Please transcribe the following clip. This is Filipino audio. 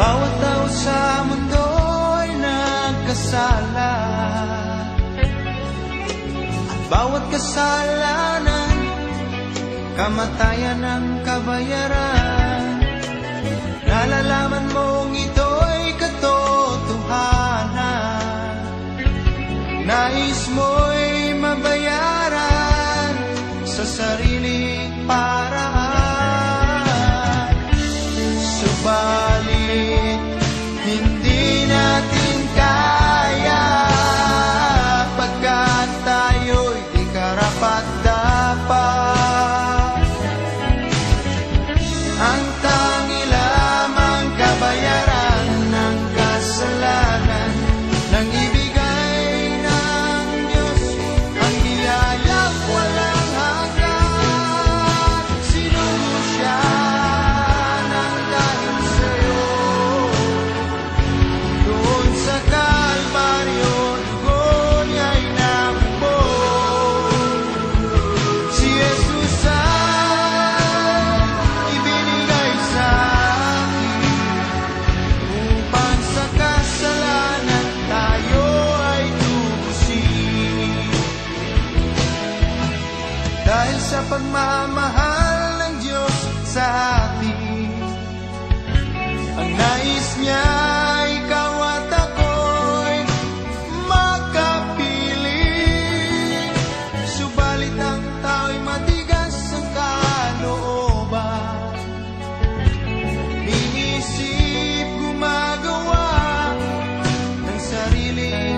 Bawat tao sa mundo'y nagkasala. At bawat kasalanan Kamatayan ng kabayaran Nalalaman mong ito'y katotohanan. Nais mo'y mabayaran Sa sarili pa. pagmamahal ng Diyos sa atin. Ang nais niya ay ikaw. Subalit ang tao'y matigas ang kalooban. Iniisip gumagawa ng sarili